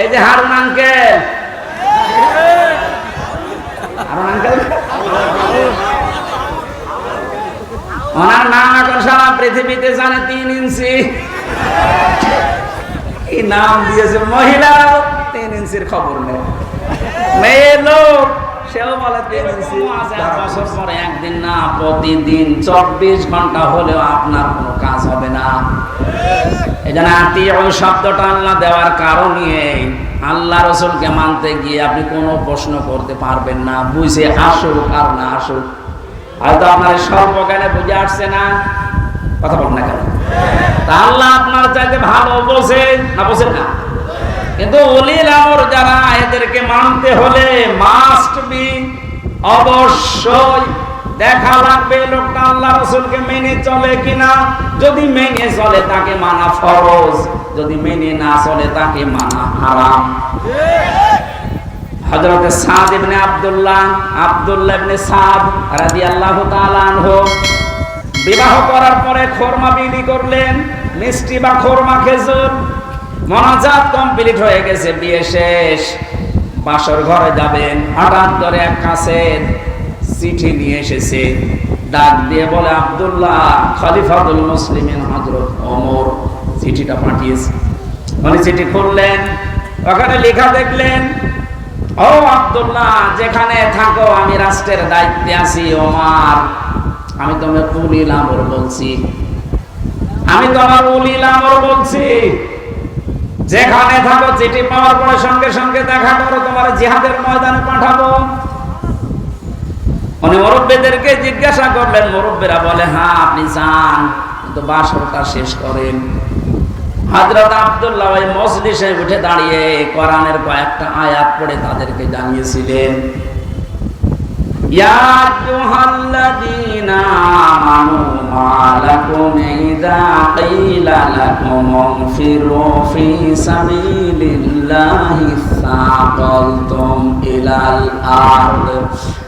এই যে Harun uncle. Harun uncle. ওনার নাম এখন সারা পৃথিবীতে জানে তিন ইঞ্চি। কি নাম দিয়েছে মহিলা তিন ইঞ্চির খবর নেই। মেয়ে লোক, সেও বলে তিন ইঞ্চি। পরে একদিন না, প্রতিদিন চব্বিশ ঘণ্টা হলেও আপনার কোনো হবে না। এই জন্য শব্দটা আল্লাহ দেওয়ার কারণই এই। আল্লাহ রসুলকে মানতে গিয়ে আপনি কোনো প্রশ্ন করতে পারবেন না। বুঝে আসুক আর না আসুক। হয়তো আপনার স্বল্প জ্ঞানে বুঝে আসছে না। কথা বল না কেন? আল্লাহ আপনার চাইতে ভালো না না? কিন্তু অলিল আমর যারা এদেরকে মানতে হলে মাস্ট বি অবশ্যই দেখা লাগবে লোকটা আল্লাহ রসুলকে মেনে চলে কিনা? যদি মেনে চলে তাকে মানা ফরজ, যদি মেনে না চলে তাকে মানা হারাম। আব্দুল্লাহ বিবাহ করার পরে খোরমা করলেন, মিষ্টি বা খোরমা খেজুর। কমপ্লিট হয়ে গেছে, বিয়ে শেষ। বাসর ঘরে যাবেন, হঠাৎ করে এক কাছে চিঠি নিয়ে এসেছে। ডাক দিয়ে বলে, আব্দুল্লাহ, খলিফাতুল মুসলিমিন হযরত ওমর। চিঠিটা পাঠিয়েছে। উনি চিঠি খুললেন, ওখানে লেখা দেখলেন, ও আব্দুল্লাহ, যেখানে থাকো, আমি রাষ্ট্রের দায়িত্বে আছি, ওমার। আমি তোমার উলিল আমর বলছি। আমি তোমার উলিল আমর বলছি। যেখানে থাকো, চিঠি পাওয়ার পরে সঙ্গে সঙ্গে দেখা করো, তোমার জিহাদের ময়দানে পাঠাবো। উনি মুরব্বীদেরকে জিজ্ঞাসা করলেন, মুরব্বীরা বলে হ্যাঁ আপনি যান, কিন্তু বাসরটা শেষ করেন। হযরত আব্দুল্লাহ ওই মজলিসে উঠে দাঁড়িয়ে কোরআনের কয়েকটা আয়াত পড়ে তাদেরকে জানিয়েছিলেন। ইয়া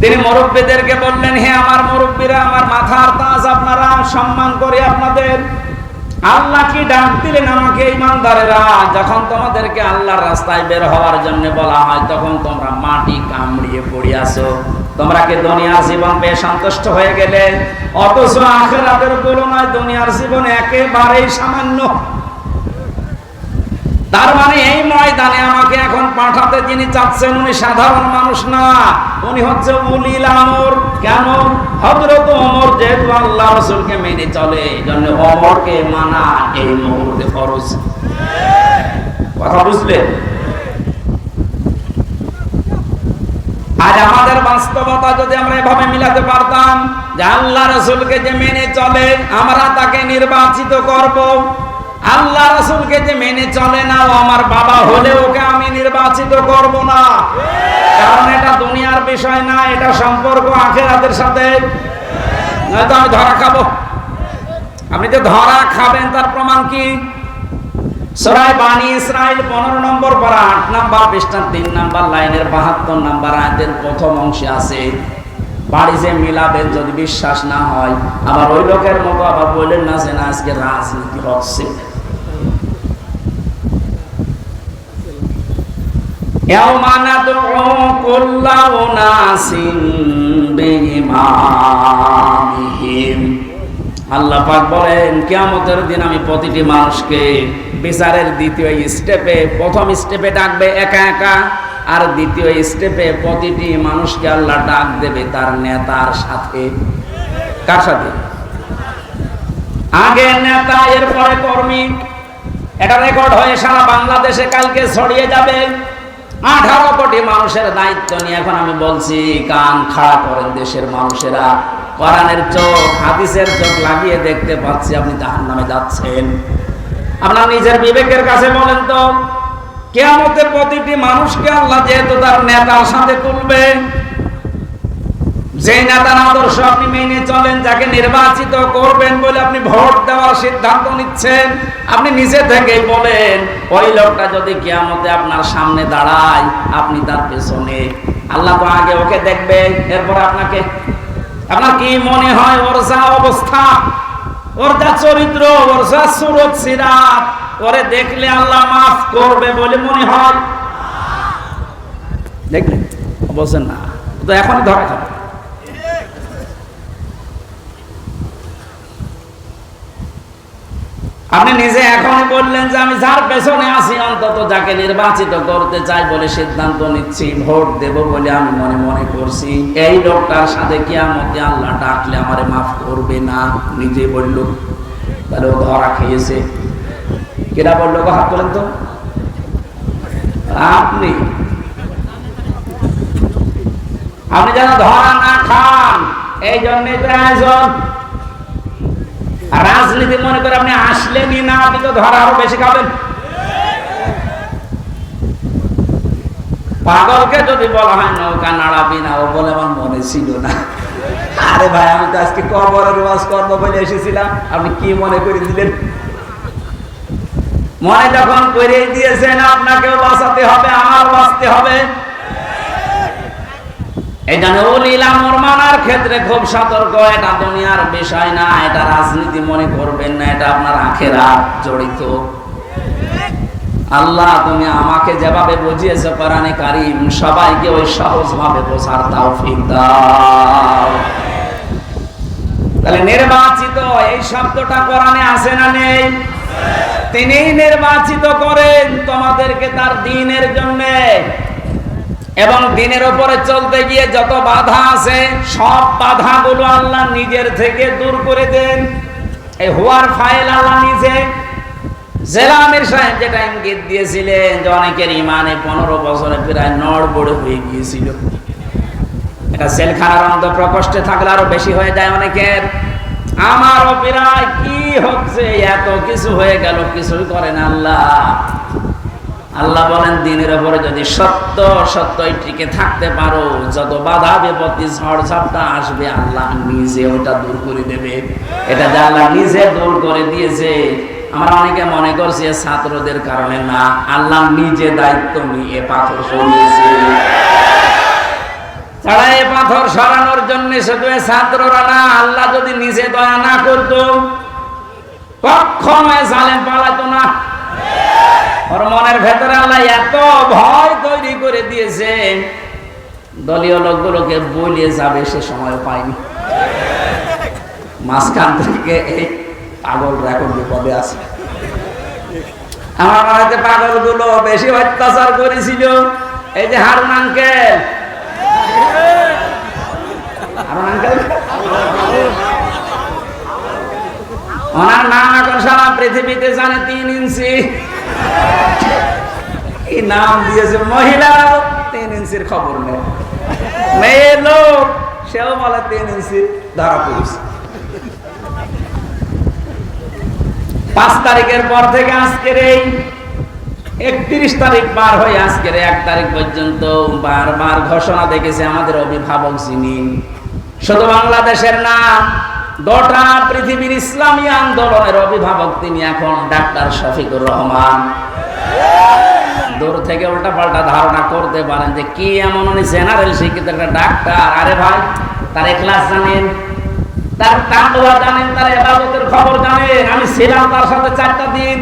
তিনি মুরব্বীদেরকে বললেন, হে আমার মুরব্বীরা, আমার মাথার তাজ আপনারা সম্মান করে আপনাদের। আল্লাহ কি ডাক দিলেন আমাকে, ইমানদারেরা? যখন তোমাদেরকে আল্লাহর রাস্তায় বের হওয়ার জন্য বলা হয়, তখন তোমরা মাটি কামড়িয়ে পড়ে পড়িয়াছো তোমরা কি দুনিয়ার জীবন পেয়ে সন্তুষ্ট হয়ে গেলে? অথচ আখেরাতের তুলনায় দুনিয়ার জীবন একেবারেই সামান্য। তার মানে এই ময়দানে আমাকে এখন পাঠাতে যিনি চাচ্ছেন উনি সাধারণ মানুষ না। উনি হচ্ছে উলিল আমর। কেন? হযরত ওমর যেহেতু আল্লাহ রাসূলকে মেনে চলে এই জন্য ওমরকে মানা এই মুহূর্তে ফরজ। কথা বুঝলেন? আজ আমাদের বাস্তবতা যদি আমরা এভাবে মিলাতে পারতাম যে আল্লাহ রসুলকে যে মেনে চলে, আমরা তাকে নির্বাচিত করব। আল্লাহ রসুলকে যে মেনে চলে না, ও আমার বাবা হলে ওকে আমি নির্বাচিত করব না। কারণ এটা দুনিয়ার বিষয় না, এটা সম্পর্ক আখেরাতের সাথে। নয়তো আমি ধরা খাব। আপনি যে ধরা খাবেন, তার প্রমাণ কি? সরাই বানি ইসরাইল পনেরো নম্বর পড়া আট নাম্বার পৃষ্ঠার তিন নাম্বার লাইনের বাহাত্তর নাম্বার আয়াতের প্রথম অংশে আছে বাড়ি যে মিলাবেন যদি বিশ্বাস না হয়, আবার ওই লোকের মতো আবার বললেন, না, যে না, আজকে রাজনীতি হচ্ছে। يوم ندعو كل أناس بإمامهم আল্লাহ পাক বলেন কিয়ামতের দিন আমি প্রতিটি মানুষকে বিচারের দ্বিতীয় স্টেপে প্রথম স্টেপে ডাকবে একা একা আর দ্বিতীয় স্টেপে প্রতিটি মানুষকে আল্লাহ ডাক দেবে তার নেতার সাথে কার সাথে আগে নেতা এরপরে কর্মী এটা রেকর্ড হয়ে সারা বাংলাদেশে কালকে ছড়িয়ে যাবে আঠারো কোটি মানুষের দায়িত্ব নিয়ে এখন আমি বলছি, কান খাড়া করেন দেশের মানুষেরা। কোরআনের চোখ, হাদিসের চোখ লাগিয়ে দেখতে পাচ্ছি আপনি জাহান নামে যাচ্ছেন। আপনার নিজের বিবেকের কাছে বলেন তো কেমতের প্রতিটি মানুষকে আল্লাহ যেহেতু তার নেতার সাথে তুলবে যে নেতার আদর্শ আপনি মেনে চলেন, যাকে নির্বাচিত করবেন বলে আপনি ভোট দেওয়ার সিদ্ধান্ত নিচ্ছেন, আপনি নিজে থেকেই বলেন, ওই লোকটা যদি কিয়ামতে আপনার সামনে দাঁড়ায়, আপনি তার পেছনে। আল্লাহ তো আগে ওকে দেখবেন এরপর আপনাকে, আপনার কি মনে হয় ওর যা অবস্থা? ওর যা চরিত্র, ওর যা সুরত সিরাত, ওরে দেখলে আল্লাহ মাফ করবে বলে মনে হয়? দেখলেন বলছেন না। তো এখনই ধরা খাবে। আপনি নিজে এখনই বললেন যে আমি যার পেছনে আছি, অন্তত যাকে নির্বাচিত করতে চাই বলে সিদ্ধান্ত নিচ্ছি, ভোট দেব বলে আমি মনে মনে করছি। এই লোকটার সাথে কি আমাকে আল্লাহ ডাকলে আমারে মাফ করবে না। নিজে বলল, তাহলে ও ধরা খেয়েছে। কেরা বলল হাত তোলেন তো। আপনি আপনি যেন ধরা না খান এই জন্যই তো রাজনীতি মনে করে আপনি আসলেনই না আপনি তো ধরা আরও বেশি খাবেন। পাগলকে যদি বলা হয়, নৌকা নাড়াবি না ও বলে আমার মনে ছিল না। আরে ভাই, আমি তো আজকে কবরের ওয়াজ করব বলে এসেছিলাম। আপনি কি মনে করে দিলেন? মনে যখন করে দিয়েছেন, আপনাকেও বাঁচাতে হবে, আমার বাঁচতে হবে। আল্লাহ, তুমি আমাকে যেভাবে বুঝিয়েছো কোরআনে কারিম, সবাইকে ওই সহজ ভাবে বোঝার তৌফিক দাও। তাহলে নির্বাচিত, এই শব্দটা কোরআনে আছে না নেই? তিনি নির্বাচিত করেন তোমাদেরকে তার দিনের জন্যে। এবং দিনের উপরে চলতে গিয়ে যত বাধা আছে, সব বাধাগুলো আল্লাহ নিজের থেকে দূর করে দেন। এই হওয়ার ফাইল আল্লাহ নিজে। জেলামের সাহেব যেটা ইঙ্গিত দিয়েছিলেন যে অনেকের ইমানে পনেরো বছরে প্রায় নড় বড় হয়ে গিয়েছিল। এটা সেলখানার অন্ত প্রকোষ্ঠে থাকলে আরও বেশি হয়ে যায় অনেকের। আমারও প্রায় কি হচ্ছে, এত কিছু হয়ে গেল, কিছুই করেন আল্লাহ। আল্লাহ বলেন, দিনের উপরে যদি সত্য সত্যই টিকে থাকতে পারো, যত বাধা বিপত্তি ঝড় ঝাপটা আসবে, আল্লাহ নিজে ওটা দূর করে দেবে। এটা যে আল্লাহ নিজে দূর করে দিয়েছে, আমরা অনেকে মনে করছি ছাত্রদের কারণে না, আল্লাহ নিজে দায়িত্ব নিয়ে পাথর সরিয়েছে। তারা এ পাথর সরানোর জন্য শুধু ছাত্ররা না, আল্লাহ যদি নিজে দয়া না করতো, কখনো জালেম পালাতো না। ওর মনের ভেতরে আল্লাহ এত ভয় তৈরি করে দিয়েছে দলীয় লোকগুলোকে বলিয়ে যাবে সে সময় পায়নি। মাঝখান থেকে এই পাগল এখন বিপদে আছে। আমার মনে হচ্ছে বেশি অত্যাচার করেছিল। এই যে হারুন আঙ্কেল। হারুন আঙ্কেল। ওনার নাম এখন সারা পৃথিবীতে জানে তিন ইঞ্চি। কি নাম দিয়েছে মহিলা, তিন ইঞ্চির খবর নেই। মেয়ে লোক, সেও বলে তিন ধরা পড়েছে। পাঁচ তারিখের পর থেকে আজকের এই একত্রিশ তারিখ পার হয়ে আজকের এক তারিখ পর্যন্ত বারবার ঘোষণা দেখেছে আমাদের অভিভাবক যিনি। শুধু বাংলাদেশের না গোটা পৃথিবীর ইসলামী আন্দোলনের অভিভাবক তিনি এখন ডাক্তার শফিকুর রহমান। দূর থেকে উল্টা পাল্টা ধারণা করতে পারেন যে কি এমন উনি জেনারেল শিক্ষিত একটা ডাক্তার। আরে ভাই, তার ক্লাস জানেন, তার তান্ডবা জানেন, তার এবাদতের খবর জানেন। আমি ছিলাম তার সাথে চারটা দিন।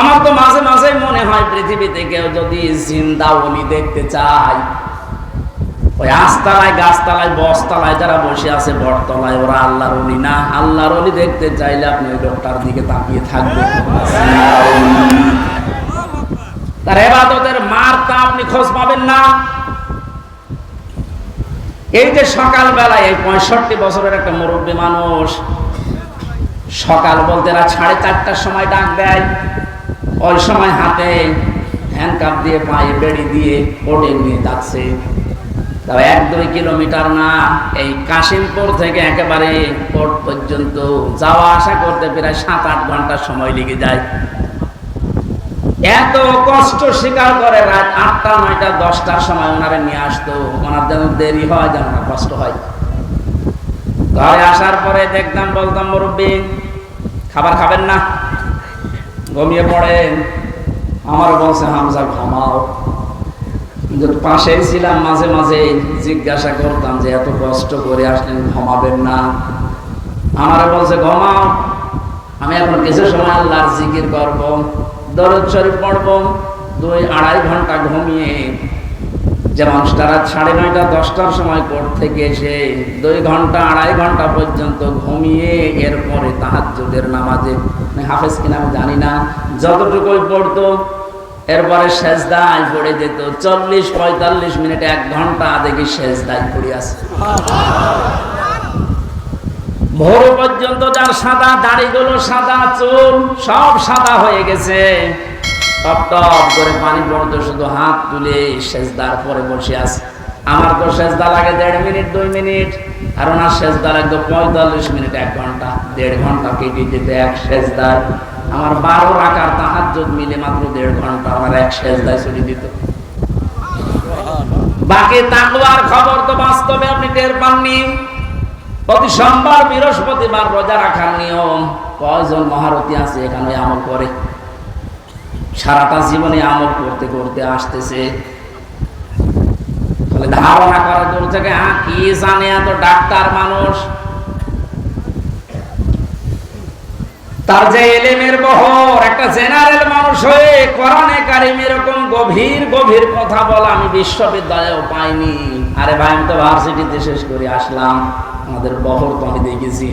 আমার তো মাঝে মাঝে মনে হয় পৃথিবীতে কেউ যদি জিন্দা উনি দেখতে চায় ওই আস্তালায় গাছতলায়, বসতলায় যারা বসে আছে বটতলায়, ওরা আল্লাহর অলি না। আল্লাহর অলি দেখতে চাইলে আপনি ওই দিকে তাকিয়ে থাকবেন। তার এবাদতের মারটা আপনি খোঁজ পাবেন না। এই যে সকাল বেলায় এই পঁয়ষট্টি বছরের একটা মুরব্বী মানুষ সকাল বলতে রাত সাড়ে চারটার সময় ডাক দেয়। ওই সময় হাতে হ্যান্ডকাপ দিয়ে, পায়ে বেড়ি দিয়ে ওটে নিয়ে যাচ্ছে। তবে এক দুই কিলোমিটার না, এই কাশিমপুর থেকে একেবারে পর্যন্ত যাওয়া আসা করতে প্রায় সাত আট ঘণ্টার সময় লেগে যায়। এত কষ্ট স্বীকার করে রাত আটটা, নয়টা, দশটার সময় নিয়ে আসতো। ওনার যেন দেরি হয়, যেন না কষ্ট হয়। ঘরে আসার পরে দেখতাম, বলতাম, মুরব্বী, খাবার খাবেন না? ঘুমিয়ে পড়েন। আমার বলছে, হামজা, ঘুমাও। পাশেই ছিলাম, মাঝে মাঝে জিজ্ঞাসা করতাম যে, এত কষ্ট করে আসলেন, ঘমাবেন না? আমার বলছে, ঘুমাও, আমি এখন কিছু সময় আল্লাহর জিকির করব, দরদ শরীফ পড়ব, দুই আড়াই ঘণ্টা ঘুমিয়ে যে মানুষটা রাত সাড়ে নয়টা, দশটার সময় কোর্ট থেকে এসে দুই ঘণ্টা, আড়াই ঘণ্টা পর্যন্ত ঘুমিয়ে এরপরে তাহাজ্জুদের নামাজে হাফেজ কিনা আমি জানি না, যতটুকুই পড়তো এরপরে শেষদায় পড়ে যেত। চল্লিশ পঁয়তাল্লিশ মিনিট এক ঘণ্টা দেখি শেষদায় পড়ে আছে। ভোর পর্যন্ত যার সাদা দাড়িগুলো, সাদা চুল, সব সাদা হয়ে গেছে। টপ টপ করে পানি পড়তো, শুধু হাত তুলে সেজদার পরে বসে আছে। আমার তো সেজদা লাগে দেড় মিনিট, দুই মিনিট, আর ওনার সেজদা লাগতো পঁয়তাল্লিশ মিনিট, এক ঘণ্টা, দেড় ঘণ্টা কেটে যেতে এক সেজদার আমার বারো রাখার তাহার মিলে মাত্র দেড় ঘণ্টা আমার এক সেজদায় চলে দিত। বাকি তাকওয়ার খবর তো বাস্তবে আপনি টের পাননি। প্রতি সোমবার, বৃহস্পতিবার রোজা রাখার নিয়ম, কয়জন মহারথী আছে এখানে আমল করে? সারাটা জীবনে আমল করতে করতে আসতেছে। ধারণা করে দূর থেকে হ্যাঁ কি জানে এত ডাক্তার মানুষ? তার যে এলেমের বহর, একটা জেনারেল মানুষ হয়ে কোরআনে কারিম এরকম গভীর গভীর কথা বলা আমি বিশ্ববিদ্যালয়েও পাইনি। আরে ভাই, আমি তো ভার্সিটিতে শেষ করে আসলাম। আমাদের বহর তো আমি দেখেছি।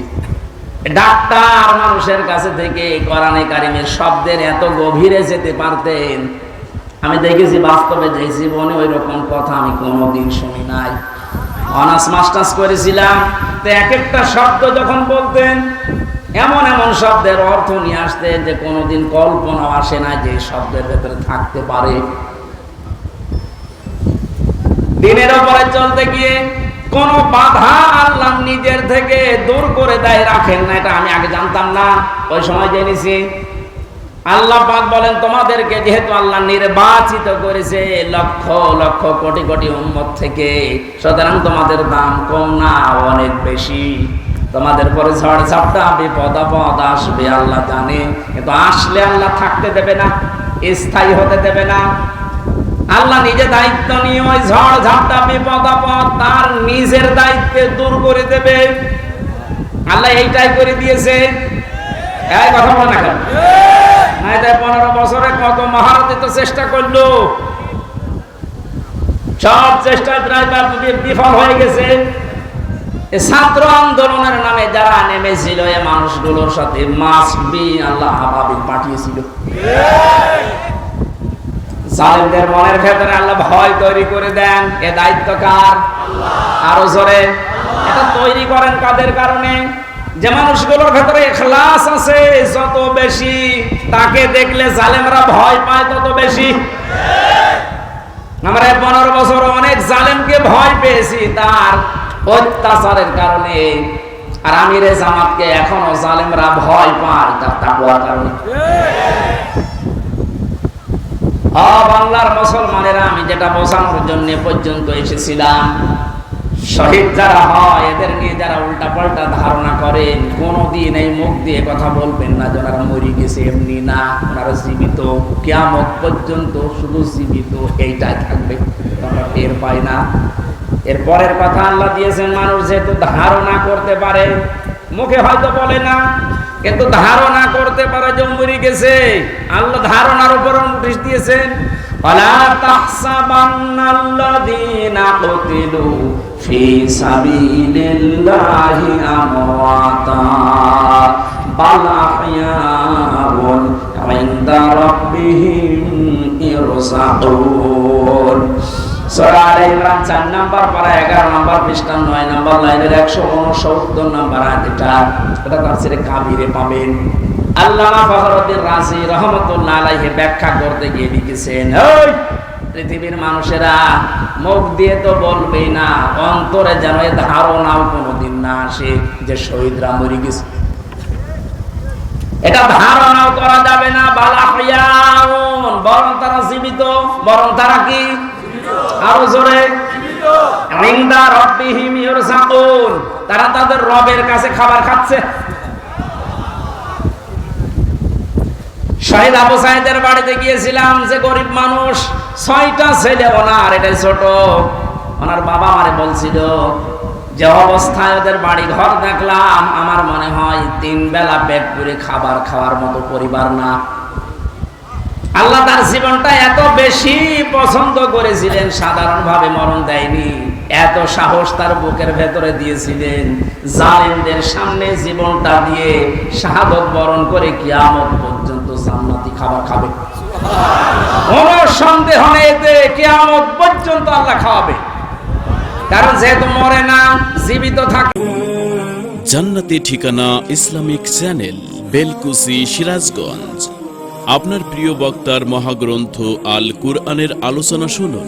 ডাক্তার মানুষের কাছে থেকে কোরআনে কারিমের শব্দের এত গভীরে যেতে পারতেন। আমি দেখেছি বাস্তবে যে জীবনে ওই রকম কথা আমি কোনোদিন শুনি নাই। অনার্স, মাস্টার্স করেছিলাম, তো এক একটা শব্দ যখন বলতেন, এমন এমন শব্দের অর্থ নিয়ে আসতেন যে কোনোদিন কল্পনা আসে না যে শব্দের ভেতরে থাকতে পারে। দিনের ওপরে চলতে গিয়ে কোন বাধা আল্লাহ নিজের থেকে দূর করে দেয়, রাখেন না, এটা আমি আগে জানতাম না। ওই সময় জেনেছি আল্লাহ পাক বলেন, তোমাদেরকে যেহেতু আল্লাহ নির্বাচিত করেছে লক্ষ লক্ষ কোটি কোটি উম্মত থেকে, সুতরাং তোমাদের দাম কম না, অনেক বেশি। তোমাদের পরে ঝড় ঝাপটা, বিপদ আপদ আসবে, আল্লাহ জানে। কিন্তু আসলে আল্লাহ থাকতে দেবে না, স্থায়ী হতে দেবে না। আল্লাহ নিজে দায়িত্ব নিয়ে ওই ঝড় ঝাপটা, বিপদ আপদ তার নিজের দায়িত্বে দূর করে দেবে। আল্লাহ এইটাই করে দিয়েছে। এই কথা বলে না ছাত্র আন্দোলনের নামে যারা নেমেছিল, এ মানুষগুলোর সাথে মাস্ক বি আল্লাহ পাঠিয়েছিল। মনের ভেতরে আল্লাহ ভয় তৈরি করে দেন। এ দায়িত্ব কার? আরও জোরে। এটা তৈরি করেন কাদের কারণে? যে মানুষগুলোর ভেতরে এখলাস আছে, যত বেশি তাকে দেখলে জালেমরা ভয় পায়, তত বেশি। আমরা পনেরো বছর অনেক জালেমকে ভয় পেয়েছি, তার অত্যাচারের কারণে। আর আমিরে জামাতকে এখনও জালেমরা ভয় পায়, তার তাকুয়ার কারণে। বাংলার মুসলমানেরা, আমি যেটা বোঝানোর জন্য পর্যন্ত এসেছিলাম শহীদ যারা হয়, এদের নিয়ে যারা উল্টা পাল্টা ধারণা করেন, কোনোদিন এই মুখ দিয়ে কথা বলবেন না যারা মরি গেছে এমনি না, ওনারা জীবিত। কেমন পর্যন্ত শুধু জীবিত, এইটাই থাকবে। আমরা টের পাই না। এরপরের কথা আল্লাহ দিয়েছেন, মানুষ যেহেতু ধারণা করতে পারে, মুখে হয়তো বলে না, কিন্তু ধারণা করতে পারে যে মরি গেছে। আল্লাহ ধারণার উপর নোটিশ দিয়েছেন في سبيل الله أمواتا بل أحياء عند ربهم يرزقون সূরা আলে ইমরান 4 নাম্বার পারা 11 নাম্বার পৃষ্ঠা 9 নাম্বার লাইনের 169 নাম্বার আয়াত এটা এটা তাফসীরে কাবিরে পাবেন আল্লামা ফখরুদ্দিন রাজি রহমতুল্লাহ আলাইহি ব্যাখ্যা করতে গিয়ে লিখেছেন ওই পৃথিবীর মানুষেরা মুখ দিয়ে তো বলবেই না, অন্তরে যেন এ ধারণাও কোনোদিন না আসে যে শহীদরা মরে গেছে। এটা ধারণাও করা যাবে না বালাহিয়াউন বরং তারা জীবিত, বরং তারা কি? আরও জোরে। তারা তাদের রবের কাছে খাবার খাচ্ছে। শহীদ আবু সাহেদের বাড়িতে গিয়েছিলাম যে গরিব মানুষ ছয়টা ছেলে ওনার, এটাই ছোট। ওনার বাবা আমারে বলছিল, যে অবস্থায় ওদের বাড়ি ঘর দেখলাম, আমার মনে হয় তিন বেলা পেট করে খাবার খাওয়ার মতো পরিবার না। আল্লাহ তার জীবনটা এত বেশি পছন্দ করেছিলেন, সাধারণভাবে মরণ দেয়নি। এত সাহস তার বুকের ভেতরে দিয়েছিলেন, জালেমদের সামনে জীবনটা দিয়ে শাহাদত বরণ করে কিয়ামত পর্যন্ত জান্নাতি খাবার খাবে। কোনো সন্দেহ নেই এতে কিয়ামত পর্যন্ত আল্লাহ খাওয়াবে। কারণ যেহেতু মরে না, জীবিত থাকে জান্নাতি ঠিকানা ইসলামিক চ্যানেল, বেলকুসি, সিরাজগঞ্জ। আপনার প্রিয় বক্তার মহাগ্রন্থ আল কুরআনের আলোচনা শুনুন।